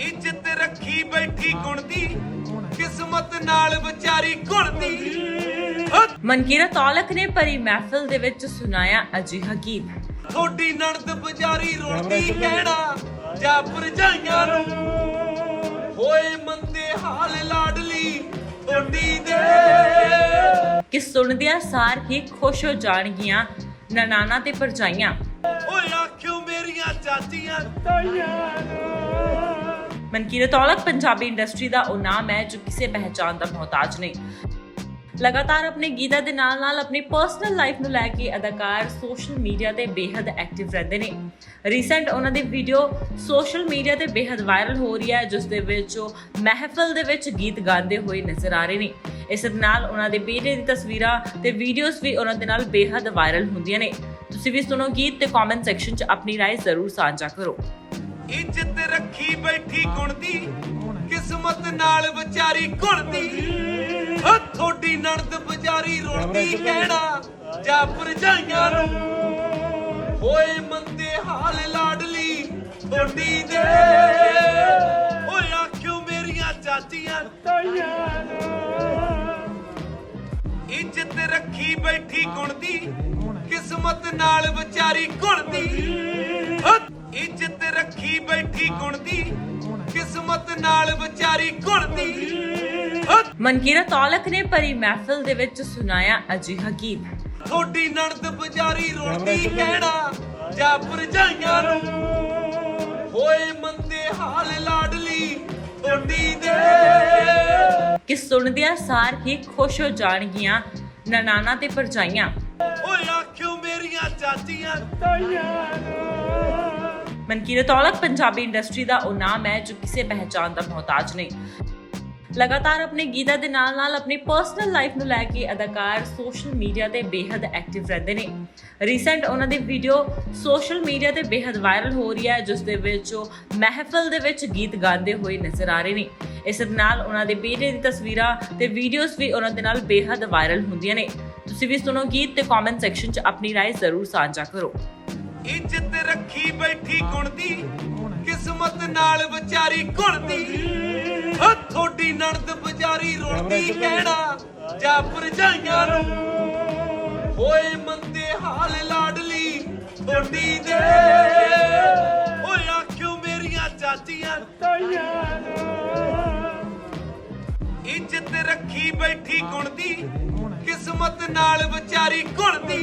ਇੱਜ਼ਤ ਰੱਖੀ ਬੈਠੀ ਗੁਣਦੀ ਕਿਸਮਤ ਨਾਲ ਵਿਚਾਰੀ ਘੁਲਦੀ। ਓ ਮਨਕੀਰਤ ਔਲਖ ਨੇ ਭਰੀ ਮਹਿਫਿਲ ਦੇ ਵਿੱਚ ਸੁਣਾਇਆ ਅਜਿਹਾ ਗੀਤ। ਥੋੜੀ ਨਣਦ ਬਜ਼ਾਰੀ ਰੋਟੀ ਕਹਿਣਾ ਜਾਂ ਭਰਜਾਈਆਂ ਨੂੰ। ਹੋਏ ਮੰਦੇ ਹਾਲ ਲਾਡਲੀ ਥੋੜੀ ਦੇ। ਕਿ ਸੁਣਦਿਆਂ ਸਾਰ ਹੀ ਖੁਸ਼ ਹੋ ਜਾਣਗੀਆਂ ਨਨਾਣਾ ਤੇ ਭਰਜਾਈਆਂ। ਓਏ ਆਖਿਓ ਮੇਰੀਆਂ ਚਾਚੀਆਂ ਮਨਕੀਰਤ ਔਲਖ ਪੰਜਾਬੀ ਇੰਡਸਟਰੀ ਦਾ ਉਹ ਨਾਮ ਹੈ ਜੋ ਕਿਸੇ ਪਹਿਚਾਨ ਦਾ ਮੁਹਤਾਜ ਨਹੀਂ। ਲਗਾਤਾਰ ਆਪਣੇ ਗੀਤਾਂ ਦੇ ਨਾਲ-ਨਾਲ ਆਪਣੀ ਪਰਸਨਲ ਲਾਈਫ ਨੂੰ ਲੈ ਕੇ ਅਦਾਕਾਰ ਸੋਸ਼ਲ ਮੀਡੀਆ ਤੇ ਬੇਹੱਦ ਐਕਟਿਵ ਰਹਿੰਦੇ ਨੇ। ਰੀਸੈਂਟ ਉਹਨਾਂ ਦੀ ਵੀਡੀਓ ਸੋਸ਼ਲ ਮੀਡੀਆ ਤੇ ਬੇਹੱਦ ਵਾਇਰਲ ਹੋ ਰਹੀ ਹੈ ਜਿਸ ਦੇ ਵਿੱਚ ਉਹ ਮਹਿਫਲ ਦੇ ਵਿੱਚ ਗੀਤ ਗਾਉਂਦੇ ਹੋਏ ਨਜ਼ਰ ਆ ਰਹੇ ਨੇ। ਇਸ ਦੇ ਨਾਲ ਉਹਨਾਂ ਦੇ ਬੇਟੇ ਦੀ ਤਸਵੀਰਾਂ ਤੇ ਵੀਡੀਓਜ਼ ਵੀ ਉਹਨਾਂ ਦੇ ਨਾਲ ਬੇਹੱਦ ਵਾਇਰਲ ਹੁੰਦੀਆਂ ਨੇ। ਤੁਸੀਂ ਵੀ ਸੁਣੋ ਗੀਤ ਤੇ ਕਮੈਂਟ ਸੈਕਸ਼ਨ 'ਚ ਆਪਣੀ رائے ਜ਼ਰੂਰ ਸਾਂਝਾ ਕਰੋ। ਇੱਜ਼ਤ ਰੱਖੀ ਬੈਠੀ ਗੁਣਦੀ, ਕਿਸਮਤ ਨਾਲ ਵਿਚਾਰੀ ਘੁਲਦੀ। ਓ ਥੋੜੀ ਨਣਦ ਬਜ਼ਾਰੀ ਰੋਟੀ ਕਹਿਣਾ ਜਾਂ ਭਰਜਾਈਆਂ ਨੂੰ। ਹੋਏ ਮੰਦੇ ਹਾਲ ਲਾਡਲੀ ਥੋੜੀ ਦੇ। ਓਏ ਆਖਿਓ ਮੇਰੀਆਂ ਚਾਚੀਆਂ ਇੱਜ਼ਤ ਰੱਖੀ ਬੈਠੀ ਗੁਣਦੀ, ਕਿਸਮਤ ਨਾਲ ਵਿਚਾਰੀ ਘੁਲਦੀ। ਓ ਰੱਖੀ ਬੈਠੀ ਗੁਣਦੀ ਕਿਸਮਤ ਨਾਲ ਵਿਚਾਰੀ ਘੁਲਦੀ। ਮਨਕੀਰਤ ਔਲਖ ਨੇ ਭਰੀ ਮਹਿਫਿਲ ਦੇ ਵਿੱਚ ਸੁਣਾਇਆ ਅਜਿਹਾ ਗੀਤ। ਥੋੜੀ ਨਣਦ ਬਜ਼ਾਰੀ ਰੋਟੀ ਕਹਿਣਾ ਜਾਂ। ਭਰਜਾਈਆਂ ਨੂੰ। ਹੋਏ ਮੰਦੇ ਹਾਲ ਲਾਡਲੀ ਥੋੜੀ ਦੇ। ਕਿ ਸੁਣਦਿਆਂ ਸਾਰ ਹੀ ਖੁਸ਼ ਹੋ ਜਾਣਗੀਆਂ ਨਨਾਣਾ ਤੇ ਭਰਜਾਈਆਂ। ਓਏ ਆਖਿਓ ਮੇਰੀਆਂ ਚਾਚੀਆਂ ਮਨਕੀਰਤ ਔਲਖ ਪੰਜਾਬੀ ਇੰਡਸਟਰੀ ਦਾ ਉਹ ਨਾਮ ਹੈ ਜੋ ਕਿਸੇ ਪਹਿਚਾਨ ਦਾ ਮਹਤਾਜ ਨਹੀਂ। ਲਗਾਤਾਰ ਆਪਣੇ ਗੀਤਾਂ ਦੇ ਨਾਲ-ਨਾਲ ਆਪਣੀ ਪਰਸਨਲ ਲਾਈਫ ਨੂੰ ਲੈ ਕੇ ਅਦਾਕਾਰ ਸੋਸ਼ਲ ਮੀਡੀਆ ਤੇ ਬੇहद ਐਕਟਿਵ ਰਹਿੰਦੇ ਨੇ। ਰੀਸੈਂਟ ਉਹਨਾਂ ਦੀ ਵੀਡੀਓ ਸੋਸ਼ਲ ਮੀਡੀਆ ਤੇ ਬੇहद ਵਾਇਰਲ ਹੋ ਰਹੀ ਹੈ, ਜਿਸ ਦੇ ਵਿੱਚ ਉਹ ਮਹਿਫਲ ਦੇ ਵਿੱਚ ਗੀਤ ਗਾਉਂਦੇ ਹੋਏ ਨਜ਼ਰ ਆ ਰਹੇ ਨੇ। ਇਸ ਦੇ ਨਾਲ ਉਹਨਾਂ ਦੇ ਬੇਟੇ ਦੀ ਤਸਵੀਰਾਂ ਤੇ ਵੀਡੀਓਜ਼ ਵੀ ਉਹਨਾਂ ਦੇ ਨਾਲ ਬੇहद ਵਾਇਰਲ ਹੁੰਦੀਆਂ ਨੇ। ਤੁਸੀਂ ਵੀ ਸੁਣੋ ਗੀਤ ਤੇ ਕਮੈਂਟ ਸੈਕਸ਼ਨ 'ਚ ਆਪਣੀ رائے ਜ਼ਰੂਰ ਸਾਂਝਾ ਕਰੋ। ਇੱਜ਼ਤ ਰੱਖੀ ਬੈਠੀ ਗੁਣਦੀ, ਕਿਸਮਤ ਨਾਲ ਵਿਚਾਰੀ ਘੁਲਦੀ। ਓ ਥੋੜੀ ਨਣਦ ਬਜ਼ਾਰੀ ਰੋਟੀ ਕਹਿਣਾ ਜਾਂ ਭਰਜਾਈਆਂ ਨੂੰ। ਹੋਏ ਮੰਦੇ ਹਾਲ ਲਾਡਲੀ ਥੋੜੀ ਦੇ। ਓਏ ਆਖਿਓ ਮੇਰੀਆਂ ਚਾਚੀਆਂ ਇੱਜ਼ਤ ਰੱਖੀ ਬੈਠੀ ਗੁਣਦੀ, ਕਿਸਮਤ ਨਾਲ ਵਿਚਾਰੀ ਘੁਲਦੀ।